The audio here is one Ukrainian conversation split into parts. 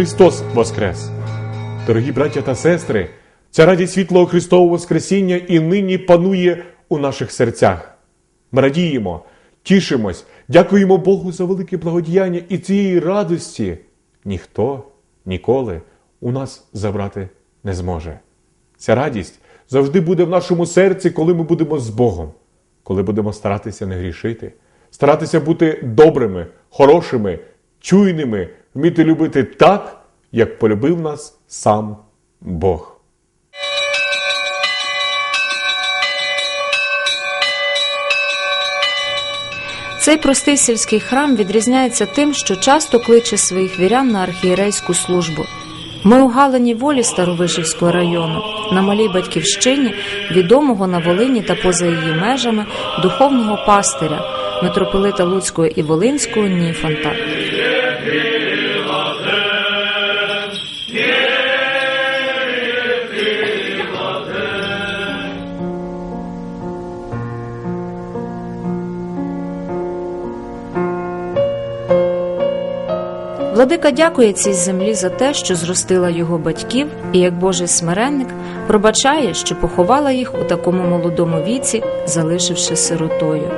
Христос Воскрес! Дорогі браття та сестри, ця радість світлого Христового Воскресіння і нині панує у наших серцях. Ми радіємо, тішимось, дякуємо Богу за велике благодіяння і цієї радості ніхто ніколи у нас забрати не зможе. Ця радість завжди буде в нашому серці, коли ми будемо з Богом, коли будемо старатися не грішити, старатися бути добрими, хорошими, чуйними, вміти любити так, як полюбив нас сам Бог. Цей простий сільський храм відрізняється тим, що часто кличе своїх вірян на архієрейську службу. Ми у Галині волі Старовишівського району, на малій батьківщині, відомого на Волині та поза її межами духовного пастиря, митрополита Луцького і Волинського Ніфонта. Владика дякує цій землі за те, що зростила його батьків, і як Божий смиренник пробачає, що поховала їх у такому молодому віці, залишивши сиротою.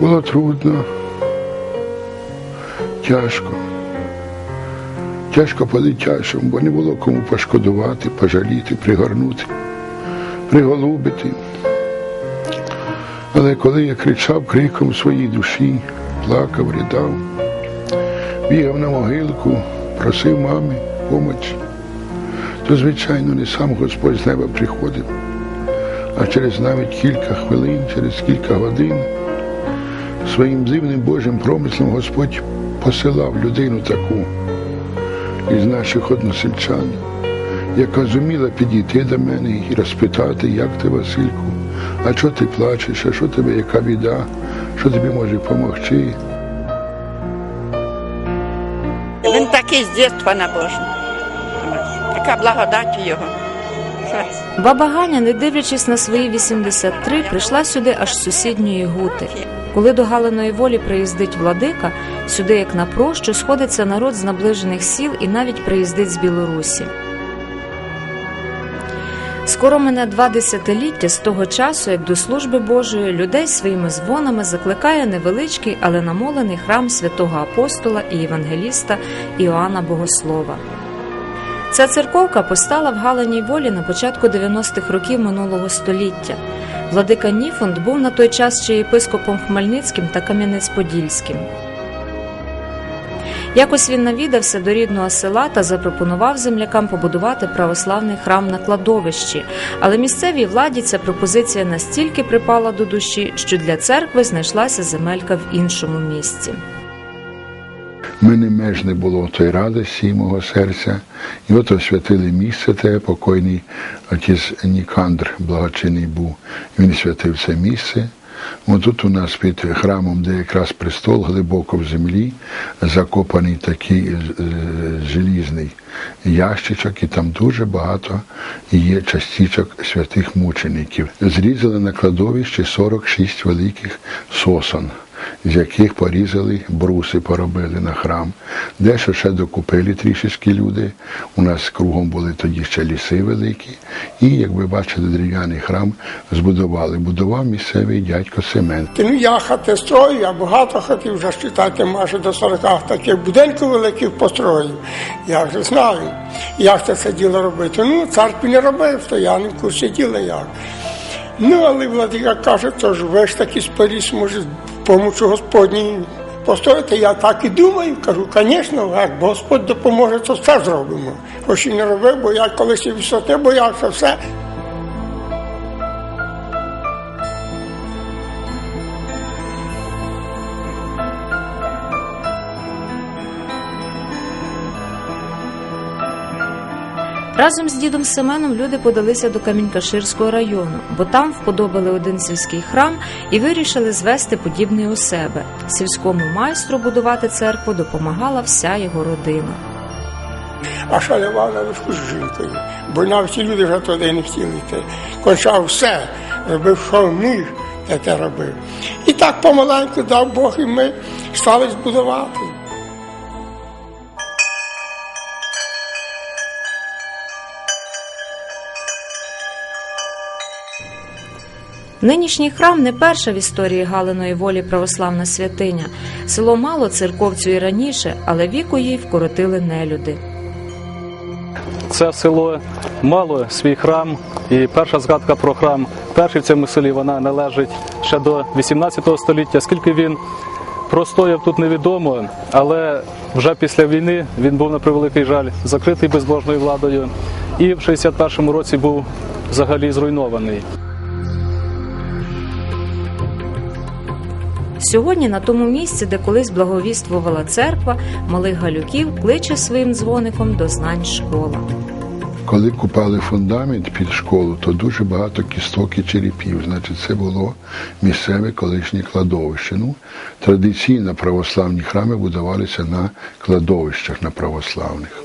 Було трудно, тяжко. Тяжко по-дитячому, бо не було кому пошкодувати, пожаліти, пригорнути, приголубити. Але коли я кричав криком своїй душі, плакав, ридав, бігав на могилку, просив мами помочі, то, звичайно, не сам Господь з неба приходив, а через навіть кілька хвилин, через кілька годин своїм дивним Божим промислом Господь посилав людину таку із наших односельчан, яка зуміла підійти до мене і розпитати, як ти, Васильку, а що ти плачеш, а що тебе, яка біда, що тобі може допомогти. Він такий з дитинства набожний. Така благодать його. Баба Ганя, не дивлячись на свої 83, прийшла сюди аж з сусідньої гути. Коли до Галиної волі приїздить владика, сюди, як на прощу, сходиться народ з наближених сіл і навіть приїздить з Білорусі. Скоро мене два десятиліття з того часу, як до служби Божої людей своїми дзвонами закликає невеличкий, але намолений храм святого апостола і євангеліста Іоанна Богослова. Ця церковка постала в Галиній волі на початку 90-х років минулого століття. Владика Ніфонд був на той час ще єпископом Хмельницьким та Кам'янець-Подільським. Якось він навідався до рідного села та запропонував землякам побудувати православний храм на кладовищі, але місцевій владі ця пропозиція настільки припала до душі, що для церкви знайшлася земелька в іншому місці. Мене меж не було тої радості мого серця. І от освятили місце те, покойний отець Нікандр благочинний був. Він святив це місце. Тут у нас під храмом, де якраз престол, глибоко в землі, закопаний такий желізний ящичок, і там дуже багато є частичок святих мучеників. Зрізали на кладовищі 46 великих сосон з яких порізали бруси, поробили на храм. Дещо ще докупили трішечки люди. У нас кругом були тоді ще ліси великі. І, як ви бачили, дерев'яний храм збудували. Будував місцевий дядько Семен. Ну, я хати строю, я багато хотів вже считати, майже до 40 таких будинків великих построїв. Я вже знаю, як це все діло робити. Ну, церкві не робив, то я не в курсі діла як. Ну, але владика каже, то ж ви ж таки споріс, може, помочь Господній построїти. Я так і думаю, кажу, звісно, як Господь допоможе, то все зробимо. Хоч і не робив, бо я колись і висоти боявся, все. Разом з дідом Семеном люди подалися до Камінькаширського району, бо там вподобали один сільський храм і вирішили звести подібний у себе. Сільському майстру будувати церкву допомагала вся його родина. а шалював на вишку з жінкою. Бо навіть ці люди вже туди не хотіли йти. Кончав все, робив, що міг, я те робив. І так помаленьку дав Бог, і ми стали збудувати. Нинішній храм не перша в історії Галиної волі православна святиня. Село мало церковцю і раніше, але віку їй вкоротили нелюди. Це село мало свій храм, і перша згадка про храм перший в цьому селі вона належить ще до 18 століття. Скільки він простояв тут невідомо, але вже після війни він був на превеликий жаль закритий безбожною владою, і в 61-му році був взагалі зруйнований. Сьогодні на тому місці, де колись благовіствувала церква, малих галюків кличе своїм дзвоником до знань школа. Коли купали фундамент під школу, то дуже багато кісток і черепів. Значить, це було місцеве колишнє кладовище. Ну, традиційно православні храми будувалися на кладовищах на православних.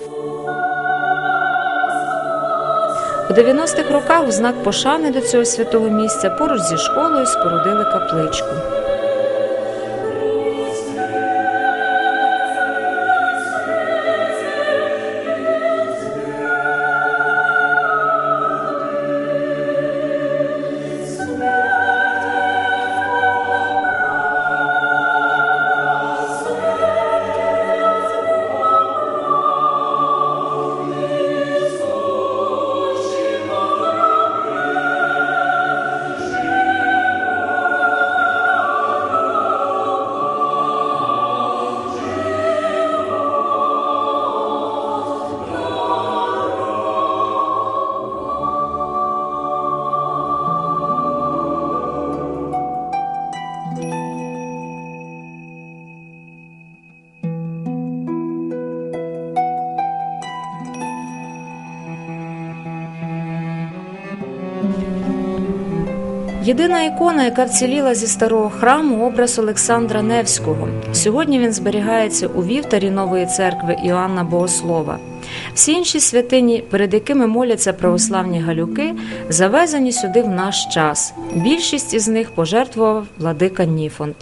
У 90-х роках у знак пошани до цього святого місця поруч зі школою спорудили капличку. Єдина ікона, яка вціліла зі старого храму, образ Олександра Невського. Сьогодні він зберігається у вівтарі нової церкви Іоанна Богослова. Всі інші святині, перед якими моляться православні галюки, завезені сюди в наш час. Більшість із них пожертвував владика Ніфонт.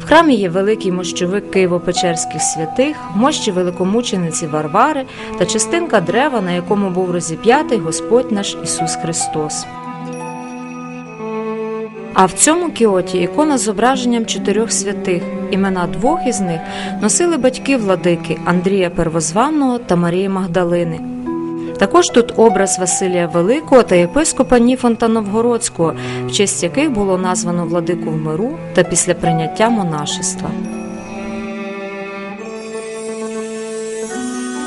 В храмі є великий мощовик Києво-Печерських святих, мощі великомучениці Варвари та частинка дерева, на якому був розіп'ятий Господь наш Ісус Христос. А в цьому кіоті ікона з зображенням чотирьох святих. Імена двох із них носили батьки владики Андрія Первозваного та Марії Магдалини. Також тут образ Василія Великого та єпископа Ніфонта Новгородського, в честь яких було названо владику в миру та після прийняття монашества.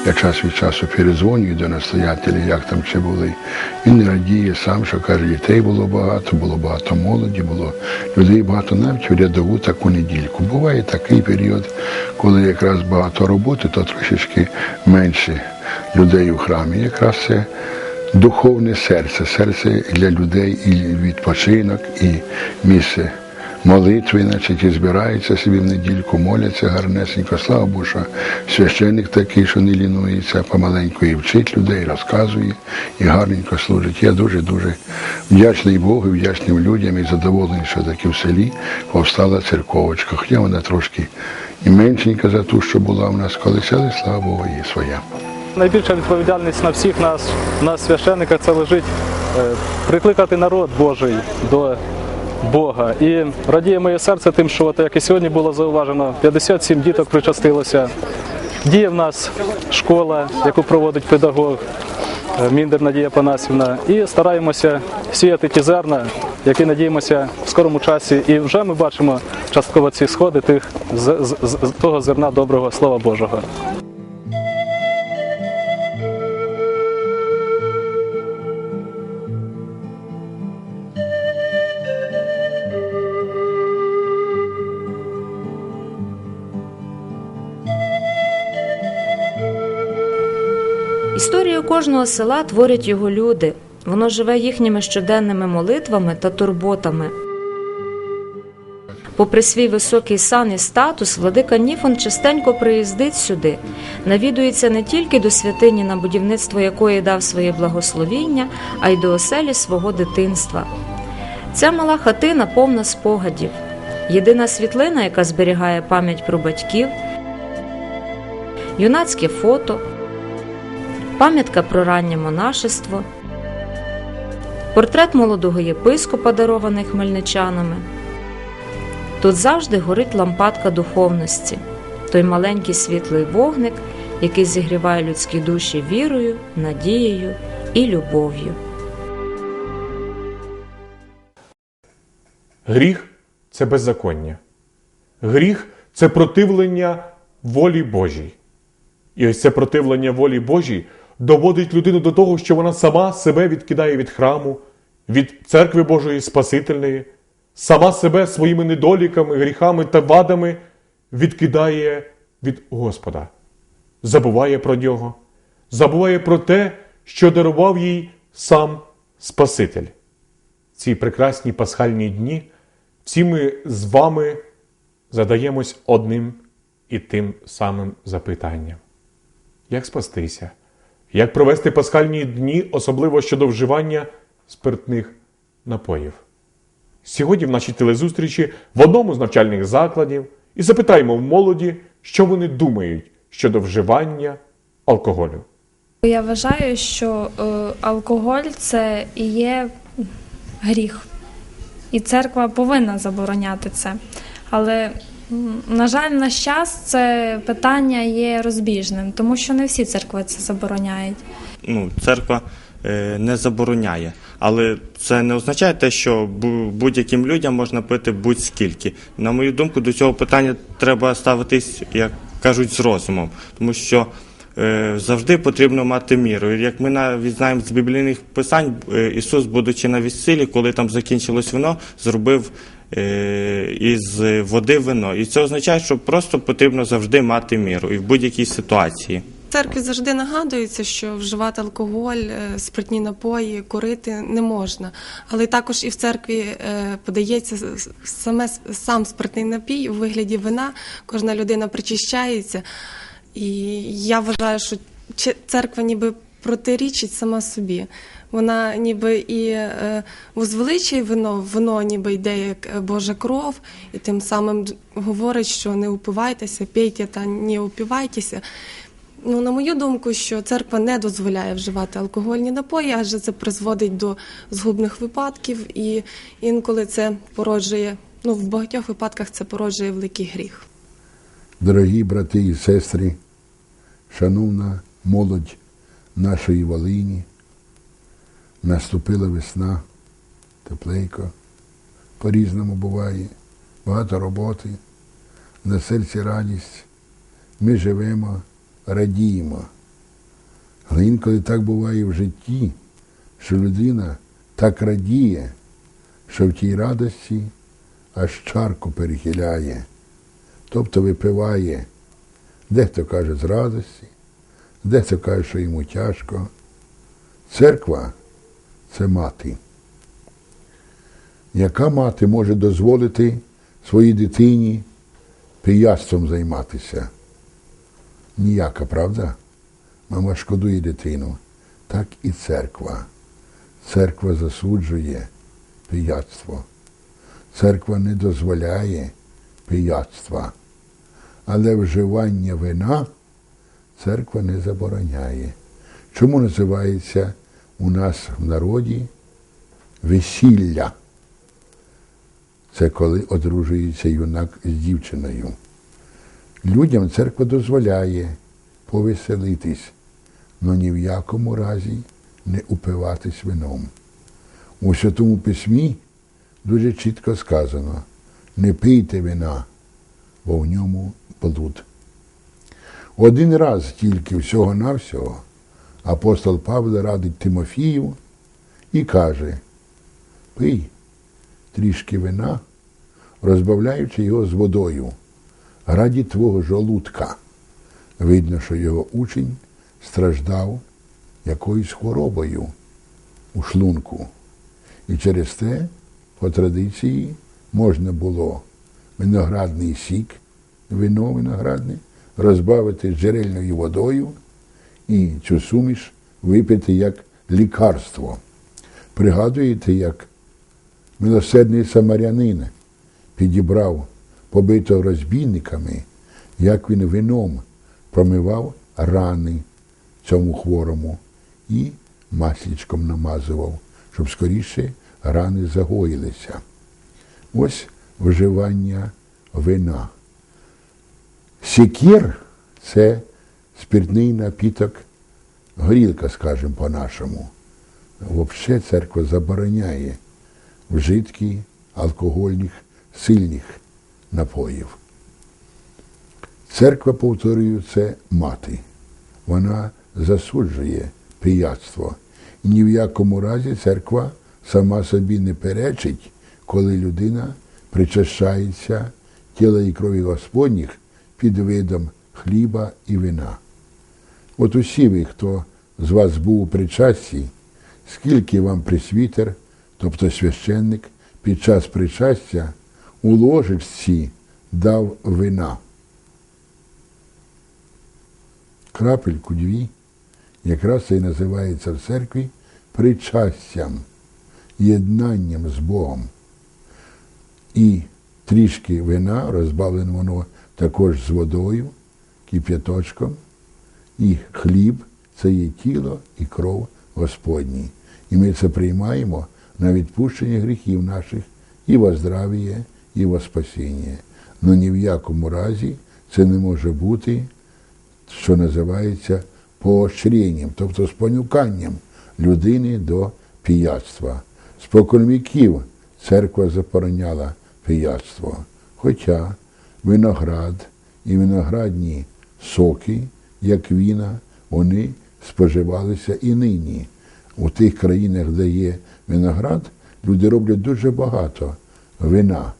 Я час від часу перезвонюю до настоятеля, як там ще були. Він радіє сам, що каже, дітей було багато, було багато молоді, було людей багато навіть у рядову таку недільку. Буває такий період, коли якраз багато роботи, то трошечки менше людей у храмі. Якраз це духовне серце, серце для людей і відпочинок, і місце молитви, значить, і збираються собі в недільку, моляться гарнесенько. Слава Богу, що священник такий, що не лінується, помаленьку і вчить людей, розказує і гарненько служить. Я дуже-дуже вдячний Богу, вдячним людям і задоволений, що таки в селі повстала церковочка. Хоча вона трошки і меншенька за ту, що була в нас колись, але слава Богу, є своя. Найбільша відповідальність на всіх нас, нас священниках, це лежить е, прикликати народ Божий до Бога. І радіє моє серце тим, що як і сьогодні було зауважено, 57 діток причастилося. Діє в нас школа, яку проводить педагог е, Міндер Надія Панасівна. І стараємося сіяти ті зерна, які надіємося в скорому часі. І вже ми бачимо частково ці сходи тих з, з, з того зерна доброго Слова Божого. Кожного села творять його люди. Воно живе їхніми щоденними молитвами та турботами. Попри свій високий сан і статус, владика Ніфон частенько приїздить сюди, навідується не тільки до святині, на будівництво якої дав своє благословіння, а й до оселі свого дитинства. Ця мала хатина повна спогадів. Єдина світлина, яка зберігає пам'ять про батьків, юнацьке фото, пам'ятка про раннє монашество, портрет молодого єпископа, дарований хмельничанами. Тут завжди горить лампадка духовності, той маленький світлий вогник, який зігріває людські душі вірою, надією і любов'ю. Гріх це беззаконня. Гріх це противлення волі Божій. І ось це противлення волі Божій доводить людину до того, що вона сама себе відкидає від храму, від церкви Божої Спасительної, сама себе своїми недоліками, гріхами та вадами відкидає від Господа, забуває про нього, забуває про те, що дарував їй сам Спаситель. Ці прекрасні пасхальні дні, всі ми з вами задаємось одним і тим самим запитанням: як спастися? Як провести пасхальні дні, особливо щодо вживання спиртних напоїв? Сьогодні в нашій телезустрічі в одному з навчальних закладів і запитаємо в молоді, що вони думають щодо вживання алкоголю. Я вважаю, що е, алкоголь це і є гріх, і церква повинна забороняти це. Але, на жаль, на час це питання є розбіжним, тому що не всі церкви це забороняють. ну, церква е, не забороняє. Але це не означає те, що будь-яким людям можна пити будь-скільки. На мою думку, до цього питання треба ставитись, як кажуть, з розумом, тому що е, завжди потрібно мати міру. Як ми навіть знаємо з біблійних писань, е, Ісус, будучи на весіллі, коли там закінчилось вино, зробив із води вино. І це означає, що просто потрібно завжди мати міру і в будь-якій ситуації. Церкві завжди нагадується, що вживати алкоголь, е, спиртні напої, курити не можна. Але також і в церкві е, подається саме сам спиртний напій у вигляді вина. Кожна людина причищається. І я вважаю, що церква ніби протирічить сама собі. Вона ніби і е, возвеличує вино, вино ніби йде як е, Божа кров, і тим самим говорить, що не упивайтеся, пійте та не упивайтеся. Ну, на мою думку, що церква не дозволяє вживати алкогольні напої, адже це призводить до згубних випадків, і інколи це породжує, ну в багатьох випадках це породжує великий гріх. Дорогі брати і сестри, шановна молодь нашої Волині, наступила весна, тепленько, по-різному буває, багато роботи, на серці радість. Ми живемо, радіємо. Але інколи так буває в житті, що людина так радіє, що в тій радості аж чарку перехиляє тобто випиває, дехто каже з радості, дехто каже, що йому тяжко. Церква це мати. Яка мати може дозволити своїй дитині пияцтвом займатися? Ніяка, правда? Мама шкодує дитину. Так і церква. Церква засуджує пияцтво. Церква не дозволяє пияцтва. Але вживання вина церква не забороняє. Чому називається у нас в народі весілля? Це коли одружується юнак з дівчиною. Людям церква дозволяє повеселитись, але ні в якому разі не упиватись вином. У Святому Письмі дуже чітко сказано: не пийте вина, бо в ньому блуд. Один раз тільки всього-навсього апостол Павло радить Тимофію і каже: пий трішки вина, розбавляючи його з водою, раді твого жолудка. Видно, що його учень страждав якоюсь хворобою у шлунку. І через те, по традиції, можна було виноградний сік, вино виноградне, розбавити джерельною водою і цю суміш випити як лікарство. Пригадуєте, як Милосердний самарянин підібрав побитого розбійниками, як він вином промивав рани цьому хворому і маслічком намазував, щоб скоріше рани загоїлися. Ось вживання вина. Сікір це спиртний напіток, горілка, скажімо по-нашому. Взагалі церква забороняє вжитки алкогольних сильних напоїв. Церква, повторюю, це мати. Вона засуджує пияцтво. І ні в якому разі церква сама собі не перечить, коли людина причащається тіла і крові Господніх під видом хліба і вина. От усі ви, хто з вас був у причасті, скільки вам присвітер, тобто священник, під час причастя у ложечці дав вина. Крапельку дві, якраз це і називається в церкві причастям, єднанням з Богом. І трішки вина, розбавлене воно також з водою, кип'яточком, і хліб це є тіло і кров Господні. І ми це приймаємо на відпущення гріхів наших і во здравіє, і во спасіння. Но ні в якому разі це не може бути, що називається поощренням, тобто спонуканням людини до пияцтва. Спокон віків церква забороняла пияцтво. Хоча виноград і виноградні соки, як віна, вони споживалися і нині. У тих країнах, де є виноград, люди роблять дуже багато вина,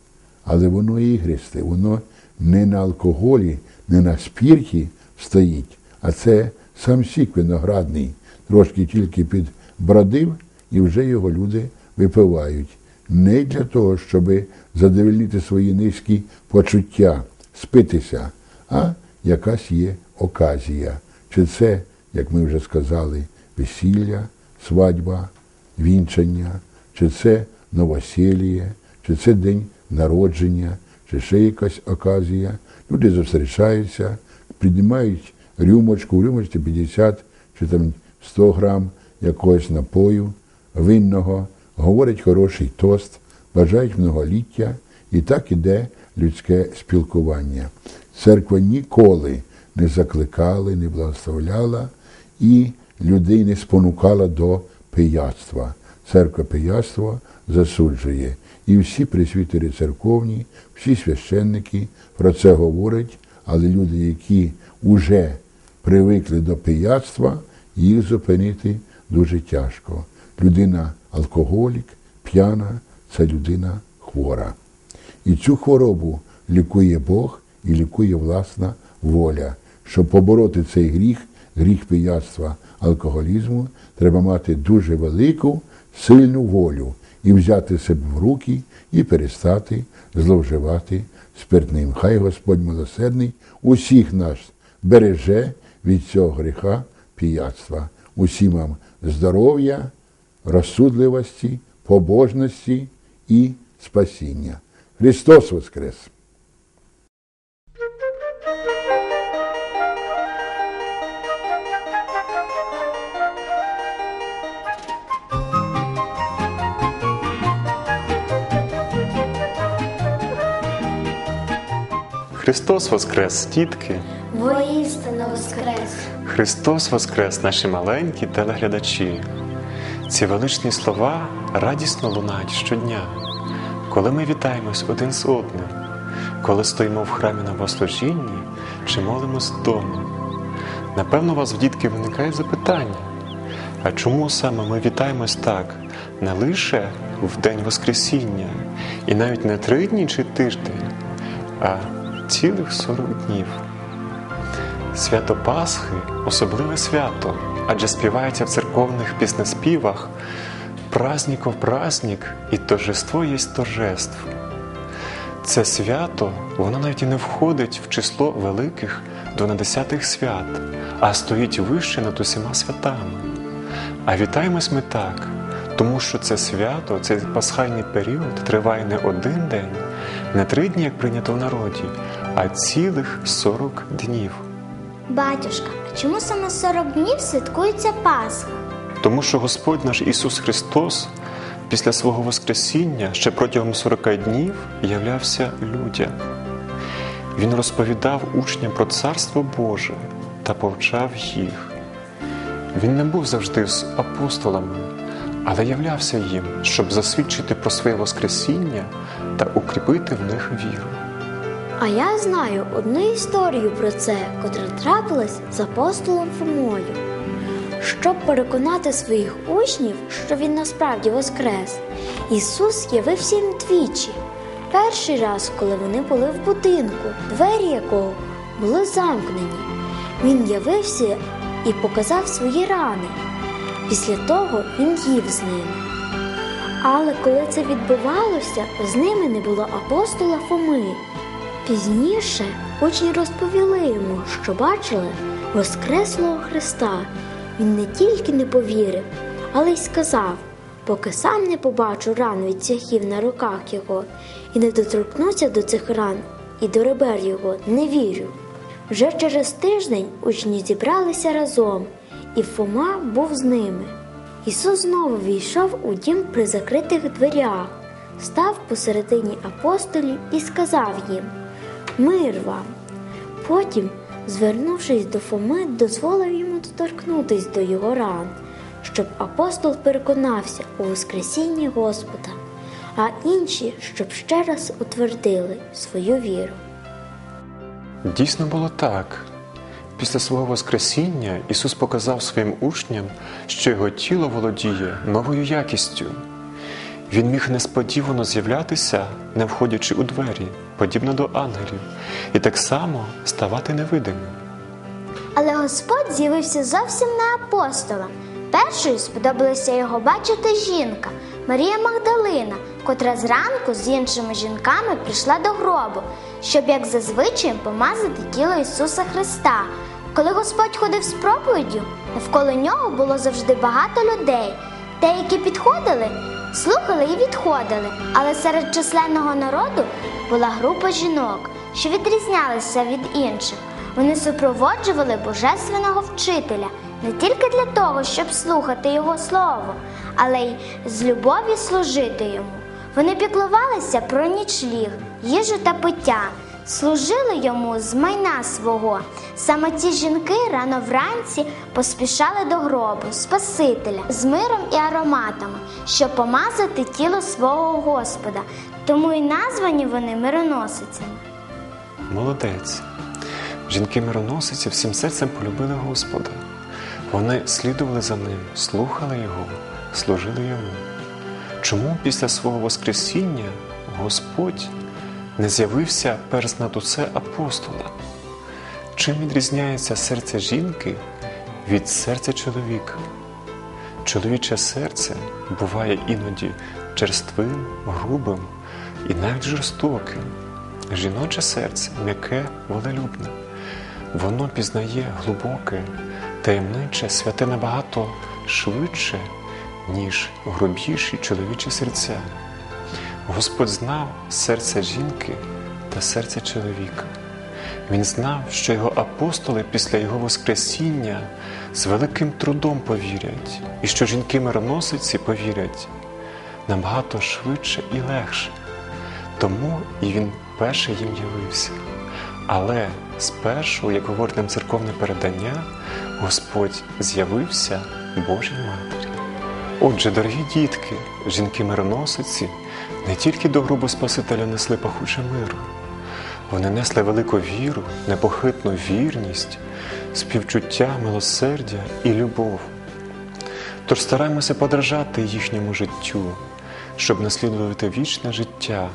але воно ігристе, воно не на алкоголі, не на спірті стоїть, а це сам сік виноградний, трошки тільки підбродив, і вже його люди випивають. Не для того, щоб задовольнити свої низькі почуття, спитися, а якась є оказія. Чи це, як ми вже сказали, весілля, свадьба, вінчання, чи це новосілля, чи це день народження, чи ще якась оказія. Люди зустрічаються, піднімають рюмочку, в рюмочці 50 чи там 100 грам якогось напою винного, говорять хороший тост, бажають многоліття, і так іде людське спілкування. Церква ніколи не закликала, не благословляла і людей не спонукала до пияцтва. Церква пияцтво засуджує. І всі присвітери церковні, всі священники про це говорять, але люди, які вже привикли до пияцтва, їх зупинити дуже тяжко. Людина алкоголік, п'яна це людина хвора. І цю хворобу лікує Бог і лікує власна воля. Щоб побороти цей гріх, гріх пияцтва, алкоголізму, треба мати дуже велику, сильну волю і взяти себе в руки і перестати зловживати спиртним. Хай Господь милосердний усіх нас береже від цього гріха пияцтва. Усім вам здоров'я, розсудливості, побожності і спасіння. Христос Воскрес! Христос Воскрес, дітки! Воістину воскрес! Христос Воскрес, наші маленькі телеглядачі! Ці величні слова радісно лунають щодня, коли ми вітаємось один з одним, коли стоїмо в храмі на богослужінні чи молимось вдома. Напевно, у вас в дітки виникає запитання, а чому саме ми вітаємось так не лише в День Воскресіння, і навіть не три дні чи тиждень, а цілих 40 днів. Свято Пасхи особливе свято, адже співається в церковних піснеспівах праздников праздник і торжество є торжеств. Це свято, воно навіть і не входить в число великих дванадесятих свят, а стоїть вище над усіма святами. А вітаємось ми так, тому що це свято, цей пасхальний період триває не один день, не три дні, як прийнято в народі, а цілих 40 днів. Батюшка, а чому саме 40 днів святкується Пасха? Тому що Господь наш Ісус Христос після свого Воскресіння ще протягом 40 днів являвся людям. Він розповідав учням про Царство Боже та повчав їх. Він не був завжди з апостолами, але являвся їм, щоб засвідчити про своє Воскресіння та укріпити в них віру. А я знаю одну історію про це, котра трапилась з апостолом Фомою. Щоб переконати своїх учнів, що він насправді воскрес, Ісус явився їм двічі. Перший раз, коли вони були в будинку, двері якого були замкнені. Він явився і показав свої рани. Після того він їв з ними. Але коли це відбувалося, з ними не було апостола Фоми. Пізніше учні розповіли йому, що бачили Воскреслого Христа. Він не тільки не повірив, але й сказав, поки сам не побачу ран від цяхів на руках його і не доторкнуся до цих ран і до ребер його, не вірю. Вже через тиждень учні зібралися разом, і Фома був з ними. Ісус знову війшов у дім при закритих дверях, став посередині апостолів і сказав їм Мир вам. Потім, звернувшись до Фоми, дозволив йому доторкнутись до його ран, щоб апостол переконався у Воскресінні Господа, а інші, щоб ще раз утвердили свою віру. Дійсно було так. Після свого Воскресіння Ісус показав своїм учням, що його тіло володіє новою якістю. Він міг несподівано з'являтися, не входячи у двері, подібно до ангелів, і так само ставати невидимим. Але Господь з'явився зовсім не апостолам. Першою сподобалася його бачити жінка Марія Магдалина, котра зранку з іншими жінками прийшла до гробу, щоб як зазвичай помазати тіло Ісуса Христа. Коли Господь ходив з проповіддю, навколо нього було завжди багато людей. Деякі підходили, слухали і відходили. Але серед численного народу була група жінок, що відрізнялися від інших. Вони супроводжували божественного вчителя не тільки для того, щоб слухати його слово, але й з любові служити йому. Вони піклувалися про нічліг, їжу та пиття, служили йому з майна свого. Саме ці жінки рано вранці поспішали до гробу Спасителя з миром і ароматами, щоб помазати тіло свого Господа. Тому і названі вони мироносицями. Молодець. Жінки-мироносиці всім серцем полюбили Господа. Вони слідували за ним, слухали Його, служили йому. Чому після свого Воскресіння Господь не з'явився перш над усе апостола? Чим відрізняється серце жінки від серця чоловіка? Чоловіче серце буває іноді черствим, грубим і навіть жорстоким. Жіноче серце м'яке, волелюбне. Воно пізнає глибоке, таємниче, святе набагато швидше, ніж грубіші чоловічі серця. Господь знав серце жінки та серце чоловіка. Він знав, що його апостоли після його Воскресіння з великим трудом повірять, і що жінки-мироносиці повірять набагато швидше і легше. Тому і він перший їм явився. Але спершу, як говорить нам церковне передання, Господь з'явився Божій Матері. Отже, дорогі дітки, жінки-мироносиці не тільки до гробу Спасителя несли пахуче миру, вони несли велику віру, непохитну вірність, співчуття, милосердя і любов. Тож стараємося подражати їхньому життю, щоб наслідувати вічне життя,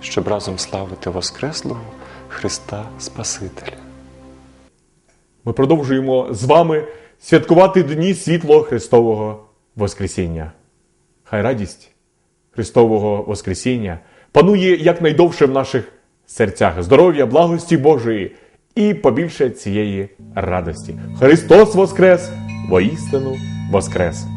щоб разом славити Воскреслого Христа Спасителя. Ми продовжуємо з вами святкувати дні світлого Христового Воскресіння. Хай радість Христового Воскресіння панує якнайдовше в наших серцях здоров'я, благості Божої і побільше цієї радості. Христос Воскрес! Воістину Воскрес!